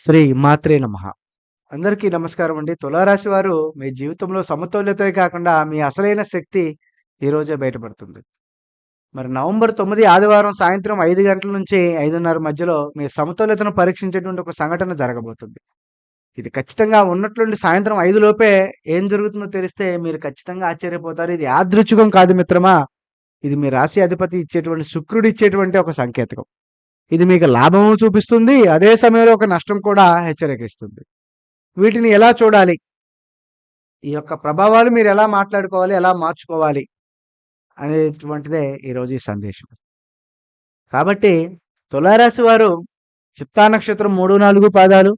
శ్రీ మాత్రే నమ అందరికీ నమస్కారం అండి. తులారాశి వారు మీ జీవితంలో సమతుల్యతే కాకుండా మీ అసలైన శక్తి ఈరోజే బయటపడుతుంది. మరి నవంబర్ తొమ్మిది ఆదివారం సాయంత్రం ఐదు గంటల నుంచి 5:30 మధ్యలో మీ సమతుల్యతను పరీక్షించేటువంటి ఒక సంఘటన జరగబోతుంది. ఇది ఖచ్చితంగా ఉన్నట్లుండి సాయంత్రం ఐదు లోపే ఏం జరుగుతుందో తెలిస్తే మీరు ఖచ్చితంగా ఆశ్చర్యపోతారు. ఇది యాదృచ్ఛికం కాదు మిత్రమా. ఇది మీ రాశి అధిపతి ఇచ్చేటువంటి శుక్రుడు ఇచ్చేటువంటి ఒక సంకేతకం. ఇది మీకు లాభము చూపిస్తుంది. అదే సమయంలో ఒక నష్టం కూడా హెచ్చరికిస్తుంది. వీటిని ఎలా చూడాలి? ఈ యొక్క ప్రభావాలు మీరు ఎలా మాట్లాడుకోవాలి? ఎలా మార్చుకోవాలి? అనేటువంటిదే ఈరోజు ఈ సందేశం. కాబట్టి తులారాశి వారు చిత్తా నక్షత్రం 3, 4 పాదాలు,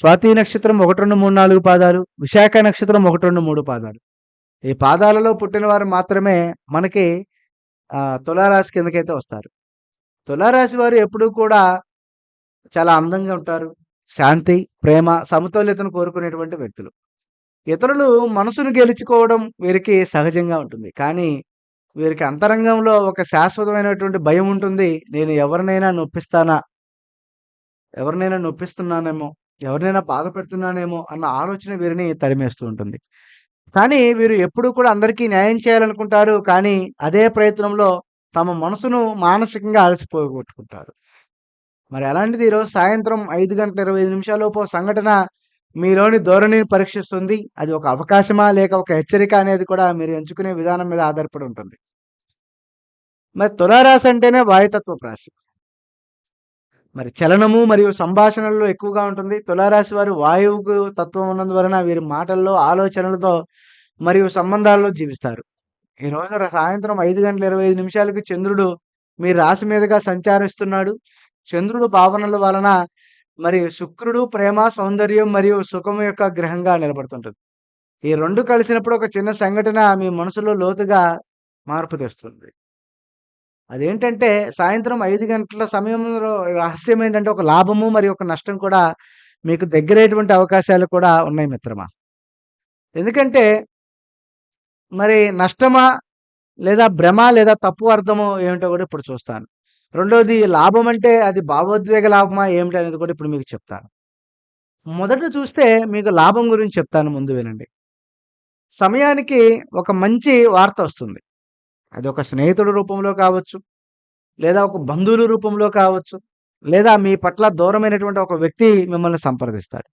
స్వాతి నక్షత్రం 1, 2, 3, 4 పాదాలు, విశాఖ నక్షత్రం 1, 2, 3 పాదాలు. ఈ పాదాలలో పుట్టిన వారు మాత్రమే మనకి తులారాశి కిందకైతే వస్తారు. తులారాశి వారు ఎప్పుడూ కూడా చాలా అందంగా ఉంటారు. శాంతి, ప్రేమ, సమతుల్యతను కోరుకునేటువంటి వ్యక్తులు. ఇతరులు మనసును గెలుచుకోవడం వీరికి సహజంగా ఉంటుంది. కానీ వీరికి అంతరంగంలో ఒక శాశ్వతమైనటువంటి భయం ఉంటుంది. నేను ఎవరినైనా నొప్పిస్తానా? ఎవరినైనా నొప్పిస్తున్నానేమో, ఎవరినైనా బాధ పెడుతున్నానేమో అన్న ఆలోచన వీరిని తరిమేస్తూ ఉంటుంది. కానీ వీరు ఎప్పుడూ కూడా అందరికీ న్యాయం చేయాలనుకుంటారు. కానీ అదే ప్రయత్నంలో తమ మనసును మానసికంగా అలసిపోగొట్టుకుంటారు. మరి అలాంటిది ఈరోజు సాయంత్రం ఐదు గంటల 25 నిమిషాలలోపు సంఘటన మీలోని ధోరణిని పరీక్షిస్తుంది. అది ఒక అవకాశమా? లేక ఒక హెచ్చరిక అనేది కూడా మీరు ఎంచుకునే విధానం మీద ఆధారపడి ఉంటుంది. మరి తులారాశి అంటేనే వాయుతత్వ రాశి. మరి చలనము మరియు సంభాషణల్లో ఎక్కువగా ఉంటుంది. తులారాశి వారు వాయువుకు తత్వం ఉన్నందువలన వీరి మాటల్లో, ఆలోచనలతో మరియు సంబంధాల్లో జీవిస్తారు. ఈ రోజు సాయంత్రం ఐదు గంటల ఇరవై నిమిషాలకు చంద్రుడు మీ రాశి మీదుగా సంచారిస్తున్నాడు. చంద్రుడు భావనల వలన మరి శుక్రుడు ప్రేమ, సౌందర్యం మరియు సుఖం యొక్క గ్రహంగా నిలబడుతుంటుంది ఈ రెండు కలిసినప్పుడు ఒక చిన్న సంఘటన మీ మనసులో లోతుగా మార్పు తెస్తుంది. అదేంటంటే సాయంత్రం ఐదు గంటల సమయంలో రహస్యం ఏంటంటే ఒక లాభము మరియు ఒక నష్టం కూడా మీకు దగ్గరయ్యేటువంటి అవకాశాలు కూడా ఉన్నాయి మిత్రమా. ఎందుకంటే మరి నష్టమా? లేదా భ్రమ? లేదా తప్పు అర్థమో ఏమిటో కూడా ఇప్పుడు చూస్తాను. రెండవది లాభం అంటే అది భావోద్వేగ లాభమా? ఏమిటి అనేది కూడా ఇప్పుడు మీకు చెప్తాను. మొదట చూస్తే మీకు లాభం గురించి చెప్తాను ముందు వినండి. సమయానికి ఒక మంచి వార్త వస్తుంది. అది ఒక స్నేహితుడి రూపంలో కావచ్చు, లేదా ఒక బంధువుల రూపంలో కావచ్చు, లేదా మీ పట్ల దూరమైనటువంటి ఒక వ్యక్తి మిమ్మల్ని సంప్రదిస్తాడు.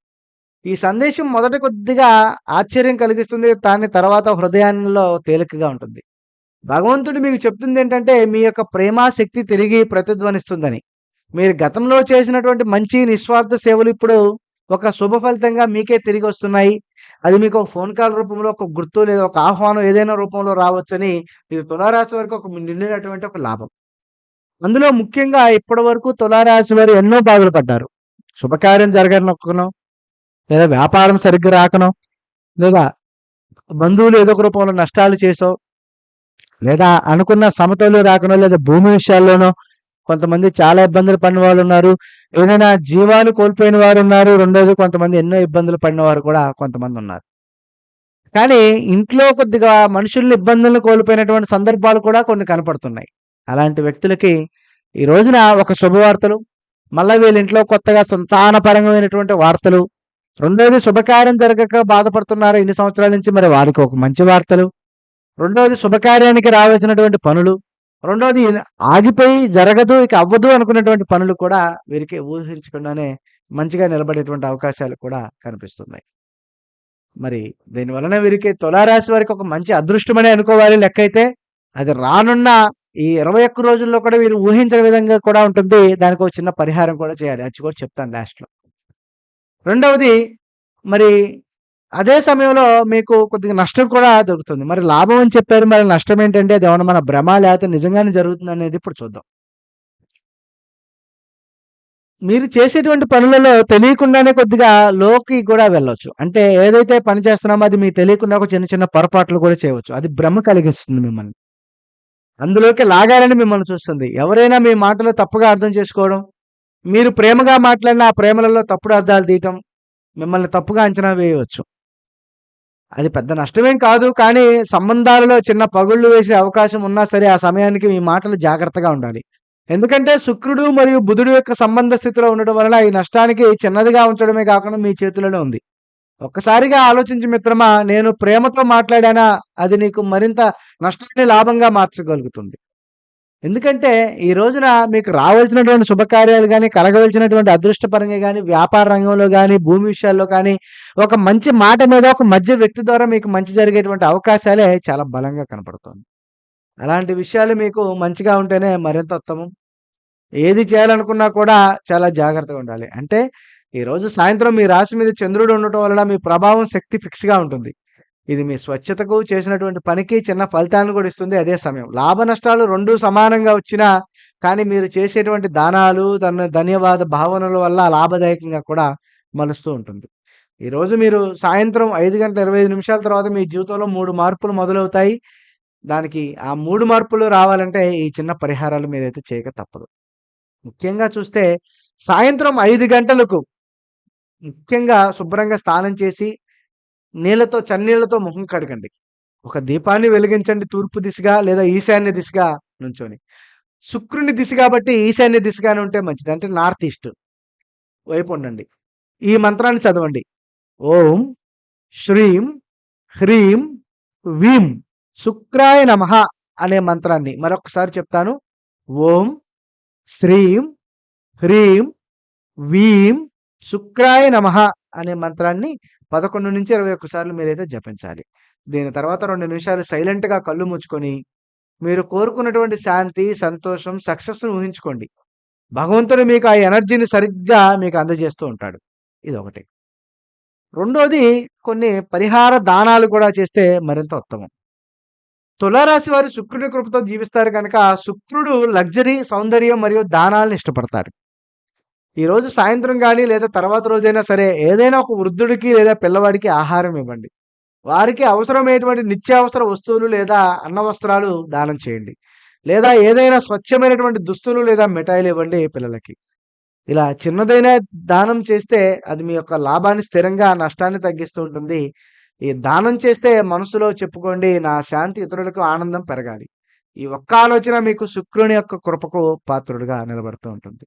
ఈ సందేశం మొదట కొద్దిగా ఆశ్చర్యం కలిగిస్తుంది. దాని తర్వాత హృదయాల్లో తేలికగా ఉంటుంది. భగవంతుడు మీకు చెప్తుంది ఏంటంటే మీ యొక్క ప్రేమాశక్తి తిరిగి ప్రతిధ్వనిస్తుందని. మీరు గతంలో చేసినటువంటి మంచి నిస్వార్థ సేవలు ఇప్పుడు ఒక శుభ ఫలితంగా మీకే తిరిగి వస్తున్నాయి అది మీకు ఒక ఫోన్ కాల్ రూపంలో ఒక గుర్తు లేదా ఒక ఆహ్వానం ఏదైనా రూపంలో రావచ్చని ఇది తులారాశి వరకు ఒక నిండినటువంటి ఒక లాభం. అందులో ముఖ్యంగా ఇప్పటివరకు తులారాశి వారు ఎన్నో బాధలు పడ్డారు. శుభకార్యం జరగనొక్కనో, లేదా వ్యాపారం సరిగ్గా రాకనో, లేదా బంధువులు ఏదో ఒక రూపంలో నష్టాలు చేసో, లేదా అనుకున్న సమతలు రాకనో, లేదా భూమి విషయాల్లోనో కొంతమంది చాలా ఇబ్బందులు పడిన వాళ్ళు ఉన్నారు ఏదైనా జీవాలు కోల్పోయిన వారున్నారు. రెండోది కొంతమంది ఎన్నో ఇబ్బందులు పడిన వారు కూడా కొంతమంది ఉన్నారు కానీ ఇంట్లో కొద్దిగా మనుషుల్ని ఇబ్బందులను కోల్పోయినటువంటి సందర్భాలు కూడా కొన్ని కనపడుతున్నాయి. అలాంటి వ్యక్తులకి ఈ రోజున ఒక శుభవార్తలు, మళ్ళీ వీళ్ళ ఇంట్లో కొత్తగా సంతానపరమైనటువంటి వార్తలు, రెండవది శుభకార్యం జరగక బాధపడుతున్నారు ఇన్ని సంవత్సరాల నుంచి మరి వారికి ఒక మంచి వార్తలు, రెండోది శుభకార్యానికి రావాల్సినటువంటి పనులు, రెండోది ఆగిపోయి జరగదు ఇక అవ్వదు అనుకున్నటువంటి పనులు కూడా వీరికి ఊహించకుండానే మంచిగా నిలబడేటువంటి అవకాశాలు కూడా కనిపిస్తున్నాయి. మరి దీని వలన వీరికి తులారాశి వారికి ఒక మంచి అదృష్టమనే అనుకోవాలి లెక్క అయితే అది రానున్న ఈ 21 రోజుల్లో కూడా వీరు ఊహించని విధంగా కూడా ఉంటుంది. దానికో చిన్న పరిహారం కూడా చేయాలి. అది కూడా చెప్తాను లాస్ట్‌లో. రెండవది మరి అదే సమయంలో మీకు కొద్దిగా నష్టం కూడా దొరుకుతుంది. మరి లాభం అని చెప్పారు. మరి నష్టం ఏంటంటే ఏమన్నా మన భ్రమ లేకపోతే నిజంగానే జరుగుతుందనేది ఇప్పుడు చూద్దాం. మీరు చేసేటువంటి పనులలో తెలియకుండానే కొద్దిగా లోకి కూడా వెళ్ళొచ్చు. అంటే ఏదైతే పని చేస్తున్నామో అది మీకు తెలియకుండా ఒక చిన్న చిన్న పొరపాట్లు కూడా చేయవచ్చు. అది భ్రమ కలిగిస్తుంది మిమ్మల్ని. అందులోకి లాగాలని మిమ్మల్ని చూస్తుంది. ఎవరైనా మీ మాటలు తప్పుగా అర్థం చేసుకోవడం, మీరు ప్రేమగా మాట్లాడిన ఆ ప్రేమలలో తప్పుడు అర్థాలు తీయటం, మిమ్మల్ని తప్పుగా అంచనా వేయవచ్చు. అది పెద్ద నష్టమేం కాదు. కానీ సంబంధాలలో చిన్న పగుళ్ళు వేసే అవకాశం ఉన్నా సరే ఆ సమయానికి మీ మాటలు జాగ్రత్తగా ఉండాలి. ఎందుకంటే శుక్రుడు మరియు బుధుడు యొక్క సంబంధ స్థితిలో ఉండడం వలన ఈ నష్టానికి చిన్నదిగా ఉంచడమే కాకుండా మీ చేతుల్లోనే ఉంది ఒక్కసారిగా ఆలోచించి మిత్రమా నేను ప్రేమతో మాట్లాడానా అది నీకు మరింత నష్టాన్ని లాభంగా మార్చగలుగుతుంది ఎందుకంటే ఈ రోజున మీకు రావాల్సినటువంటి శుభకార్యాలు కానీ కలగవలసినటువంటి అదృష్టపరంగా కానీ వ్యాపార రంగంలో కానీ భూమి విషయాల్లో కానీ ఒక మంచి మాట మీద ఒక మధ్య వ్యక్తి ద్వారా మీకు మంచి జరిగేటువంటి అవకాశాలే చాలా బలంగా కనపడుతుంది. అలాంటి విషయాలు మీకు మంచిగా ఉంటేనే మరింత ఉత్తమం. ఏది చేయాలనుకున్నా కూడా చాలా జాగ్రత్తగా ఉండాలి. అంటే ఈరోజు సాయంత్రం మీ రాశి మీద చంద్రుడు ఉండటం వలన మీ ప్రభావం శక్తి ఫిక్స్గా ఉంటుంది. ఇది మీ స్వచ్ఛతకు చేసినటువంటి పనికి చిన్న ఫలితాన్ని కూడా ఇస్తుంది అదే సమయం. లాభ నష్టాలు రెండు సమానంగా వచ్చినా కానీ మీరు చేసేటువంటి దానాలు తన ధన్యవాద భావనల వల్ల లాభదాయకంగా కూడా మలుస్తూ ఉంటుంది. ఈరోజు మీరు సాయంత్రం ఐదు గంటల ఇరవై ఐదు నిమిషాల తర్వాత మీ జీవితంలో మూడు మార్పులు మొదలవుతాయి. దానికి ఆ మూడు మార్పులు రావాలంటే ఈ చిన్న పరిహారాలు మీరైతే చేయక తప్పదు. ముఖ్యంగా చూస్తే సాయంత్రం ఐదు గంటలకు ముఖ్యంగా శుభ్రంగా స్నానం చేసి నీళ్ళతో చన్నీళ్ళతో ముఖం కడగండి. ఒక దీపాన్ని వెలిగించండి తూర్పు దిశగా లేదా ఈశాన్య దిశగా నుంచొని. శుక్రుని దిశ కాబట్టి ఈశాన్య దిశగానే ఉంటే మంచిది. అంటే నార్త్ ఈస్ట్ వైపు ఉండండి. ఈ మంత్రాన్ని చదవండి. ఓం శ్రీం హ్రీం వీం శుక్రాయ నమ అనే మంత్రాన్ని మరొకసారి చెప్తాను. ఓం శ్రీం హ్రీం వీం శుక్రాయ నమ అనే మంత్రాన్ని పదకొండు నుంచి ఇరవై ఒక్క సార్లు మీరైతే జపించాలి. దీని తర్వాత రెండు నిమిషాలు సైలెంట్గా కళ్ళు ముచ్చుకొని మీరు కోరుకున్నటువంటి శాంతి సంతోషం సక్సెస్ను ఊహించుకోండి. భగవంతుడు మీకు ఆ ఎనర్జీని సరిగ్గా మీకు అందజేస్తూ ఉంటాడు. ఇది ఒకటి రెండోది కొన్ని పరిహార దానాలు కూడా చేస్తే మరింత ఉత్తమం. తులారాశి వారు శుక్రుని కృపతో జీవిస్తారు కనుక శుక్రుడు లగ్జరీ సౌందర్యం మరియు దానాలను ఇష్టపడతాడు ఈరోజు సాయంత్రం కానీ లేదా తర్వాత రోజైనా సరే ఏదైనా ఒక వృద్ధుడికి లేదా పిల్లవాడికి ఆహారం ఇవ్వండి. వారికి అవసరమైనటువంటి నిత్యావసర వస్తువులు లేదా అన్న వస్త్రాలు దానం చేయండి. లేదా ఏదైనా స్వచ్ఛమైనటువంటి దుస్తులు లేదా మిఠాయిలు ఇవ్వండి పిల్లలకి. ఇలా చిన్నదైన దానం చేస్తే అది మీ యొక్క లాభాన్ని స్థిరంగా నష్టాన్ని తగ్గిస్తూ ఉంటుంది. ఈ దానం చేస్తే మనసులో చెప్పుకోండి నా శాంతి ఇతరులకు ఆనందం పెరగాలి. ఈ ఒక్క ఆలోచన మీకు శుక్రుని యొక్క కృపకు పాత్రుడిగా నిలబడుతూ ఉంటుంది.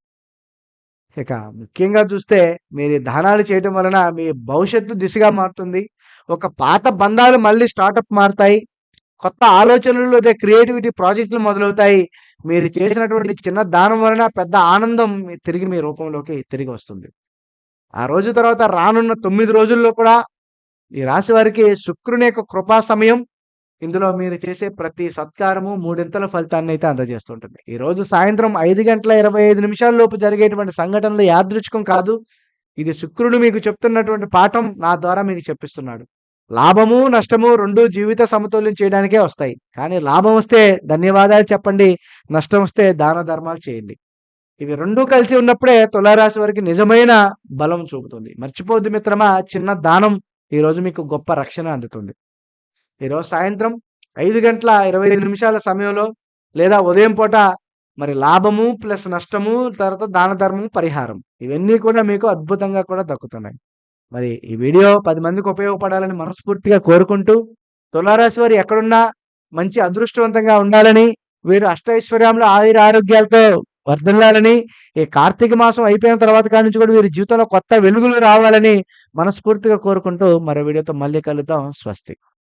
ఇక ముఖ్యంగా చూస్తే మీరు దానాలు చేయటం వలన మీ భవిష్యత్తు దిశగా మారుతుంది. ఒక పాత బంధాలు మళ్ళీ స్టార్టప్ మారుతాయి. కొత్త ఆలోచనలు లేదా క్రియేటివిటీ ప్రాజెక్టులు మొదలవుతాయి. మీరు చేసినటువంటి చిన్న దానం వలన పెద్ద ఆనందం మీ- తిరిగి మీ రూపంలోకి తిరిగి వస్తుంది. ఆ రోజు తర్వాత రానున్న తొమ్మిది రోజుల్లో కూడా ఈ రాశి వారికి శుక్రుని యొక్క కృపా సమయం ఇందులో మీరు చేసే ప్రతి సత్కారము మూడింతల ఫలితాన్ని అయితే అందజేస్తుంటుంది. ఈ రోజు సాయంత్రం ఐదు గంటల ఇరవై ఐదు నిమిషాల లోపు జరిగేటువంటి సంఘటనలు యాదృచ్ఛికం కాదు. ఇది శుక్రుడు మీకు చెప్తున్నటువంటి పాఠం నా ద్వారా మీకు చెప్పిస్తున్నాడు. లాభము నష్టము రెండు జీవిత సమతుల్యం చేయడానికే వస్తాయి. కానీ లాభం వస్తే ధన్యవాదాలు చెప్పండి నష్టం వస్తే దాన ధర్మాలు చేయండి. ఇవి రెండు కలిసి ఉన్నప్పుడే తులారాశి వారికి నిజమైన బలం చూపుతుంది. మర్చిపోద్దు మిత్రమా చిన్న దానం ఈరోజు మీకు గొప్ప రక్షణ అందుతుంది. ఈరోజు సాయంత్రం ఐదు గంటల ఇరవై ఐదు నిమిషాల సమయంలో లేదా ఉదయం పూట మరి లాభము ప్లస్ నష్టము తర్వాత దాన ధర్మము పరిహారం. ఇవన్నీ కూడా మీకు అద్భుతంగా కూడా దక్కుతున్నాయి. మరి ఈ వీడియో పది మందికి ఉపయోగపడాలని మనస్ఫూర్తిగా కోరుకుంటూ తులారాశి వారు ఎక్కడున్నా మంచి అదృష్టవంతంగా ఉండాలని వీరు అష్టైశ్వర్యంలో ఆయుర ఆరోగ్యాలతో వర్ధిల్లాలని ఈ కార్తీక మాసం అయిపోయిన తర్వాత కాడి నుంచి కూడా వీరి జీవితంలో కొత్త వెలుగులు రావాలని మనస్ఫూర్తిగా కోరుకుంటూ మరో వీడియోతో మళ్ళీ కలుద్దాం. స్వస్తి.